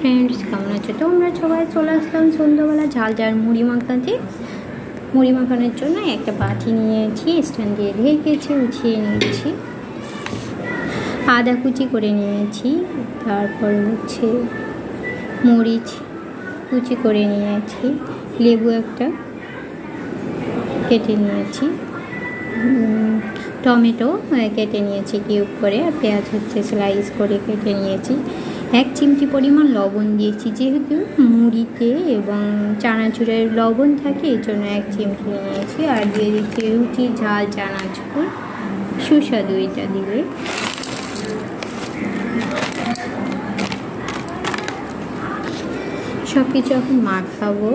Friends কেমন আছো? তোমরা সবাই চলে আসলাম সন্ধ্যাবেলা ঝাল ঝাল মুড়ি মাখাতে। মুড়ি মাখানোর জন্য একটা বাটি নিয়েছি, স্ট্যান্ড দিয়ে রেখেছি উঠিয়ে নিয়েছি। আদা কুচি করে নিয়েছি, তারপর হচ্ছে মরিচ কুচি করে নিয়েছি, লেবু একটা কেটে নিয়েছি। টমেটো কেটে নিয়েছি কিউব করে, আর পেঁয়াজ হচ্ছে স্লাইস করে কেটে নিয়েছি। এক চিমটি পরিমাণ লবণ দিয়েছি। যেহেতু মুড়িতে এবং চানাচুরের লবণ থাকে এই জন্য এক চিমটি নিয়েছি। আর দিয়ে দিচ্ছি রুটি, ঝাল, চানাচুর, সুস্বাদু এটা দিলে সব কিছু এখন মাখাবো।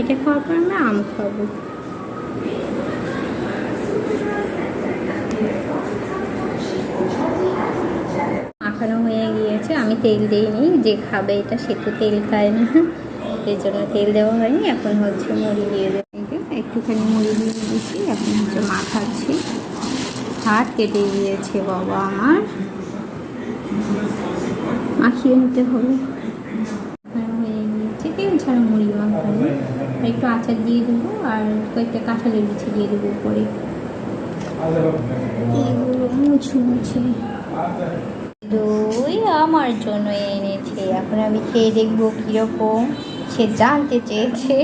এটা খাওয়ার পর আমরা আম খাব। মাখানো হয়ে গিয়েছে। আমি তেল দিইনি, যে খাবে এটা সে তো তেল খায় না। এর জন্য তেল দেওয়া হয়নি। এখন হচ্ছে মুড়ি দিয়ে দেবো। একটুখানি মুড়ি দিয়ে দিয়েছি। এখন হচ্ছে মাখাচ্ছি। হাত কেটে গিয়েছে বাবা আমার। মাখিয়ে নিতে হবে। হয়ে গিয়েছে। তেল মুড়ি মাখানো একটু আচার দিয়ে দেবো আর কয়েকটা কাঁঠালের বিছে দিয়ে দেবো উপরে। এগুলো মুছে মুছে আমার জন্য এনেছে। এখন আমি খেয়ে দেখব কীরকম। সে জানতে চেয়েছে।